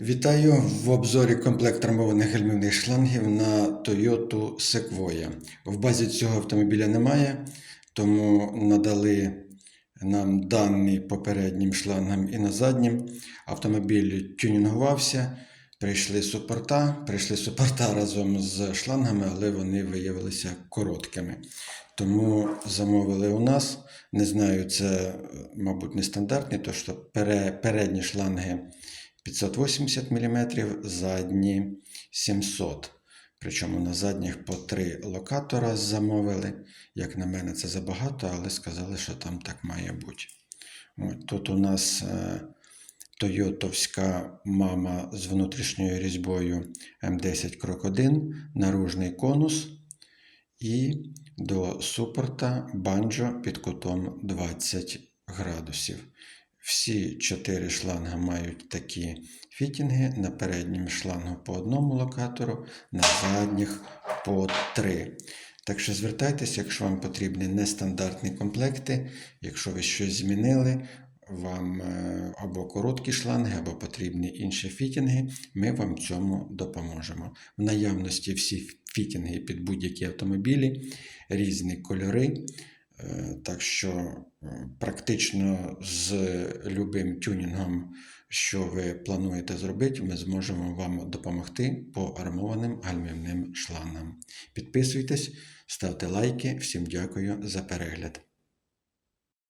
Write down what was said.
Вітаю в обзорі комплект армованих гальмівних шлангів на Toyota Sequoia. В базі цього автомобіля немає, тому надали нам дані попереднім шлангам і на заднім. Автомобіль тюнінгувався, прийшли супорта, прийшли супорта разом з шлангами, але вони виявилися короткими. Тому замовили у нас. Не знаю, це, мабуть, не стандартні, то що пере- передні шланги 580 мм, задні 700 Причому на задніх по три локатора замовили. Як на мене, це забагато, але сказали, що там так має бути. Тут у нас е, Тойотовська мама з внутрішньою різьбою М10 Крок 1, наружний конус і до супорта банджо під кутом 20 градусів. Всі чотири шланги мають такі фітінги. На передньому шлангу по одному локатору, на задніх по три. Так що звертайтеся, якщо вам потрібні нестандартні комплекти, якщо ви щось змінили, вам е, або короткі шланги, або потрібні інші фітінги, ми вам цьому допоможемо. В наявності всі фітінги під будь-які автомобілі, різні кольори. Так що е, практично з любим тюнінгом, що ви плануєте зробити, ми зможемо вам допомогти по армованим гальмівним шлангам. Підписуйтесь, ставте лайки. Всім дякую за перегляд.